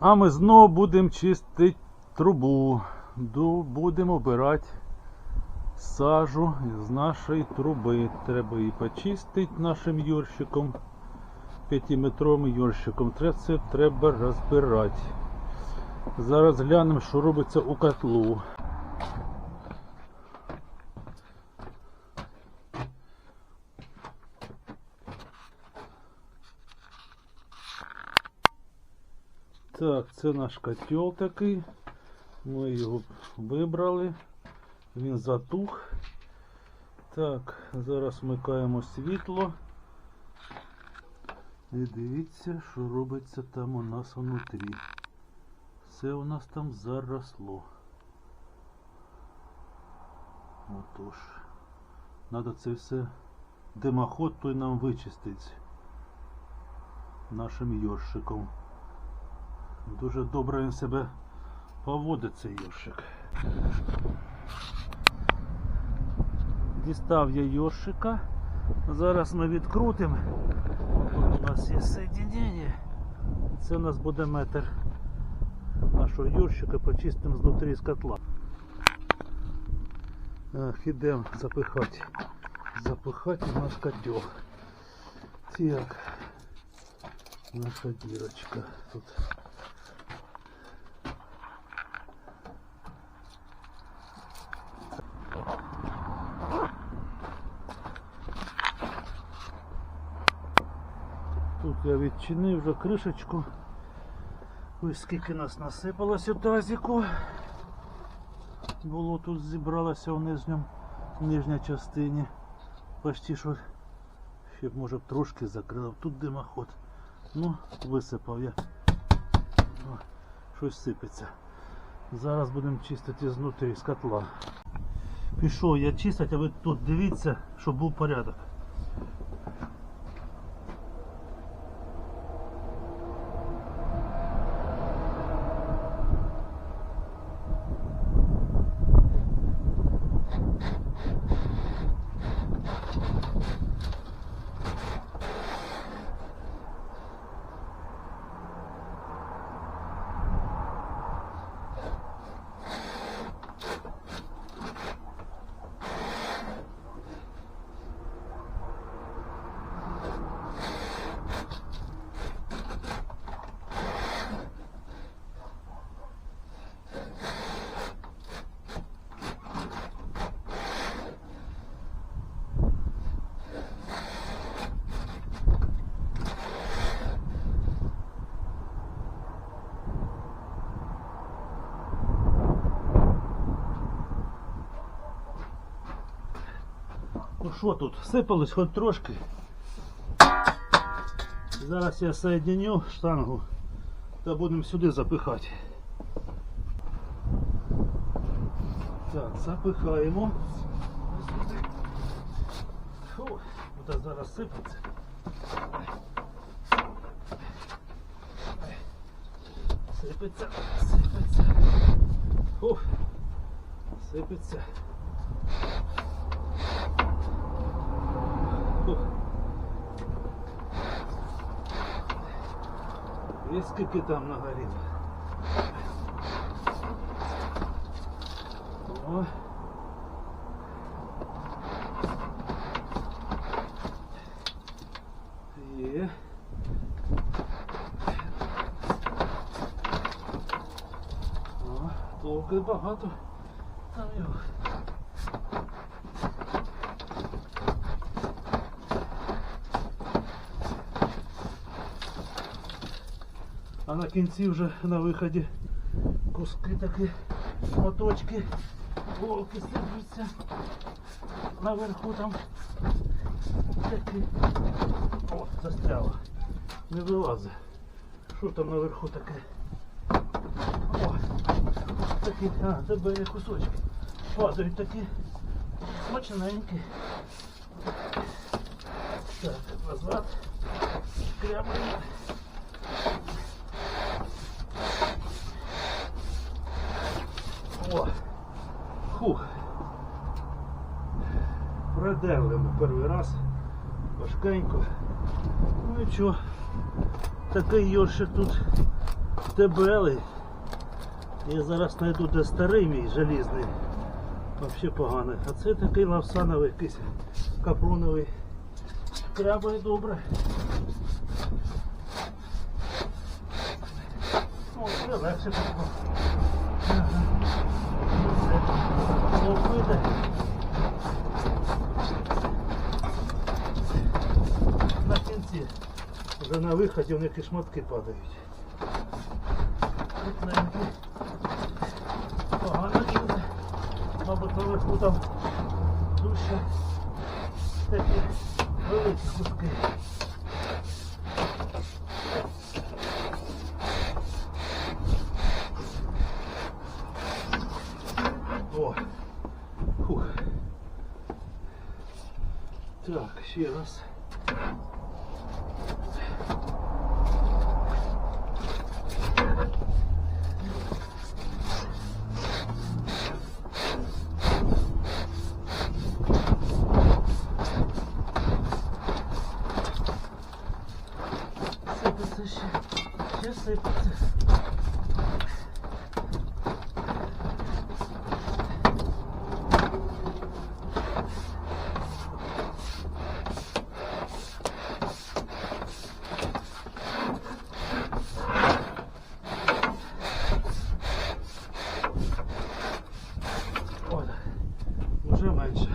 А ми знову будемо чистити трубу. Будемо обирати сажу з нашої труби. Треба її почистити нашим юрщиком. П'ятиметровим юрщиком. Це треба розбирати. Зараз глянемо, що робиться у котлу. Так, це наш котел такий. Ми його вибрали. Він затух. Так, зараз вмикаємо світло. І дивіться, що робиться там у нас внутрі. Все у нас там заросло. Отож. Надо це все димоход той нам вичистити нашим йоршиком. Дуже добре він себе поводить цей йоршик. Дістав я йоршика. Зараз ми відкрутимо. Тут у нас є соединення. Це у нас буде метр нашого йоршика почистимо знутрі з котла. Ах, ідемо запихати. Запихати в наш котел. Так. Наша дірочка тут. Тут я відчинив вже кришечку. Ось скільки нас насипалось у тазіку. Було тут зібралося в нижньому, в нижній частині. Почти що ще б може б трошки закрило. Тут димоход. Ну, висипав я. О, щось сипеться. Зараз будемо чистити знутрі з котла. Пішов я чистити, а ви тут дивіться, щоб був порядок. Що тут, сипалось хоч трошки. Зараз я соединю штангу та будемо сюди запихати. Так, запихаємо. Фу, буде зараз сипеться. Сипеться, сипеться. Фу, сипеться. І скільки там нагоріло. О. Є. О, довго і багато. Там його. На кінці вже на виході куски такі, моточки, волки сиплються. Наверху там такі. О, застряло. Не вилазить. Що там наверху таке? О, такі, а, тебе є кусочки. Падають такі смачненькі. Так, назад. Крябаємо. О! Фух. Продерли ми перший раз. Важкенько. Ну нічого. Такий йоршик тут дебелий. Я зараз знайду де старий мій желізний. Взагалі поганий. А це такий лавсановий якийсь капроновий. Треба і добре. Легше пішло. Ага. Це. На кінці. Вже на виході в них і шматки падають. Крупненькі. Погано чути. Мабуть, наверху там дужче такі великі куски. О! Фух. Так, ще раз. Сипеться ще. Ще сипеться. Ой, вже менше.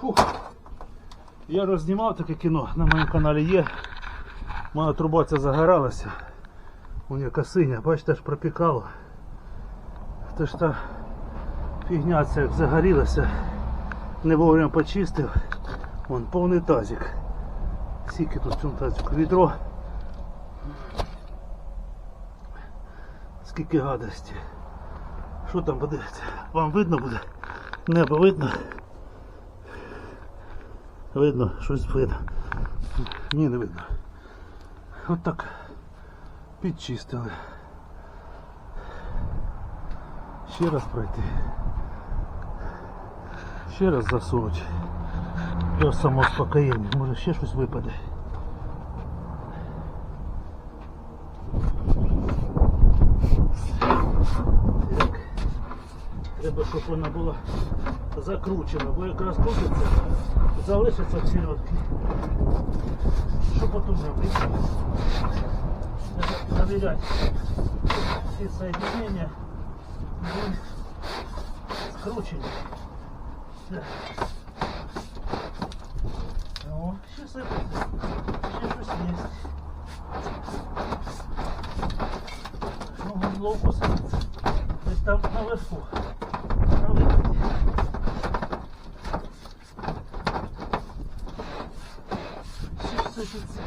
Фух. Я рознімав таке кіно, на моєму каналі є. Моя труба ця загоралася. У нее косиня, бачите, аж пропікало. Це ж та фігня ця як загорілася. Не вовремя почистив. Вон повний тазик. Скільки тут в цьому тазику? Відро. Скільки гадості. Що там подивиться? Вам видно буде? Небо видно? Видно, щось видно. Ні, не видно. От так підчистили. Ще раз пройти. Ще раз засунуть. Для самоуспокоєння. Може ще щось випаде. Треба, щоб вона була закручена, бо якраз крутиться, залишиться в сільотки. Що потім робити? Треба завіряти ці соединення були скручені. Так. О, ще сипеться. Ще щось є. Ну, ловко сипеться. Десь там наверху. На виході. Ще сипеться.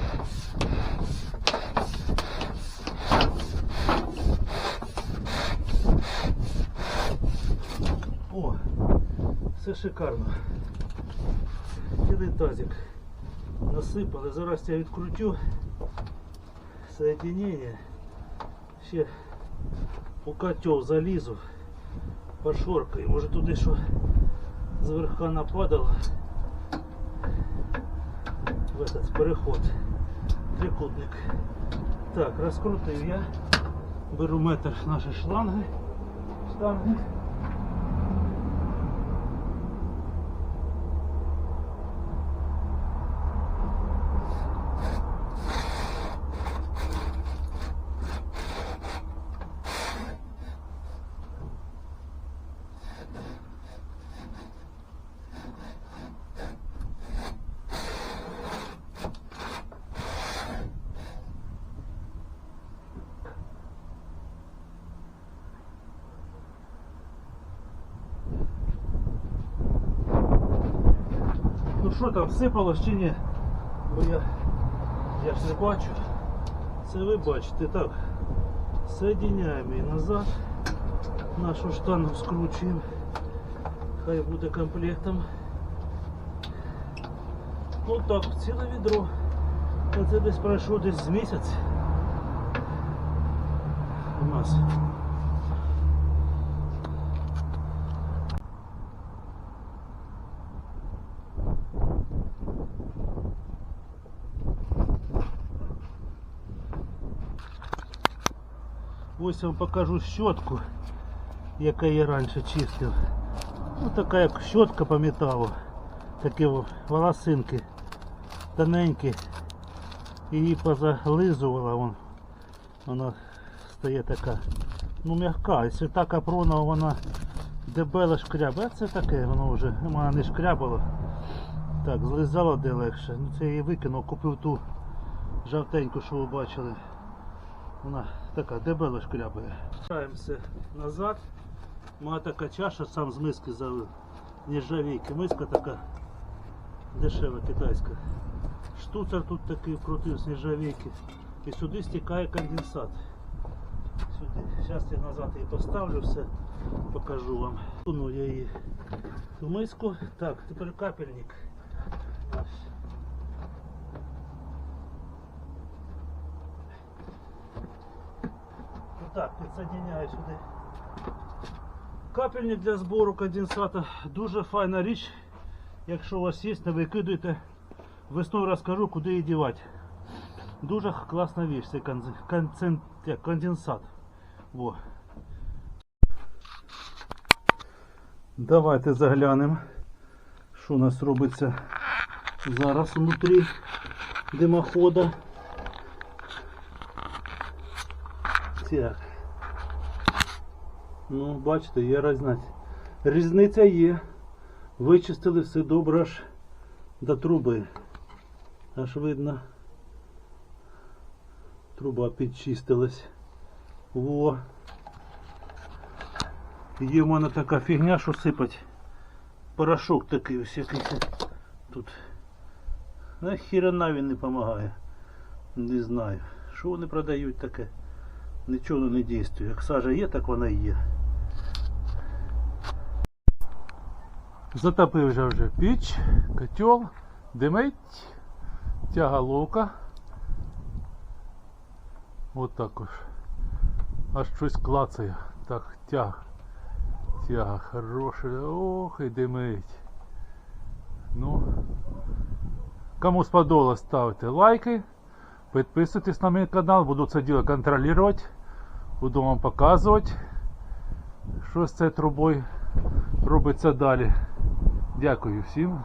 О, все шикарно. Цілий тазик насипали. Зараз я відкрутю соединення. Ще у котел залізу. Пошоркаю. Може туди що зверха нападало. В этот переход. Трикутник. Так, розкрутив я. Беру метр нашої шланги. Штанги. що там, сипалось чи ні? Бо я, я ж не бачу. Це ви бачите, так. Соединяємо її назад. Нашу штангу скручуємо. Хай буде комплектом. Ну так, ціле відро. Це десь пройшло десь з місяць. У нас. Ось я вам покажу щотку, яка я раніше чистив. Ну така як щотка по металу. Такі во- волосинки тоненькі. Її позализувала вон. Вона стає така. Ну м'яка. Якщо та капрона вона дебеле шкрябе, а це таке, воно вже вона не шкрябало. Так, злизало де легше. Ну це я її викинув, купив ту жовтеньку, що ви бачили. Вона така дебеле шкрябає. Вертаємося назад. Моя така чаша сам з миски залив. Нержавійки. Миска така дешева китайська. Штуцер тут такий вкрутив з нержавійки. І сюди стікає конденсат. Сюди. Зараз я назад її поставлю все, покажу вам. Ну я її в миску. Так, тепер капельник. Так, підсоединяю сюди. Капельник для збору конденсата. Дуже файна річ. Якщо у вас є, не викидуйте. Весною розкажу, куди її дівати. Дуже класна річ, цей конце- конденсат. Во. Давайте заглянемо, що у нас робиться зараз внутрі димохода. Так. Ну, бачите, є різниця. Різниця є. Вичистили все добре аж до труби. Аж видно. Труба підчистилась. Во. Є в мене така фігня, що сипать. Порошок такий ось якийсь. Тут. Нахіра він не допомагає. Не знаю. Що вони продають таке? Нічого не діє. Як сажа є, так вона і є. Затопив вже вже піч, котел, димить, тягаловка. От так ось. Аж щось клацає. Так, тяг. Тяга хороша. Ох, і димить. Ну. Кому сподобалось, ставте лайки. Підписуйтесь на мой канал, буду це діло контролировать. Буду вам показувати, що з цією трубою робиться далі. Дякую всім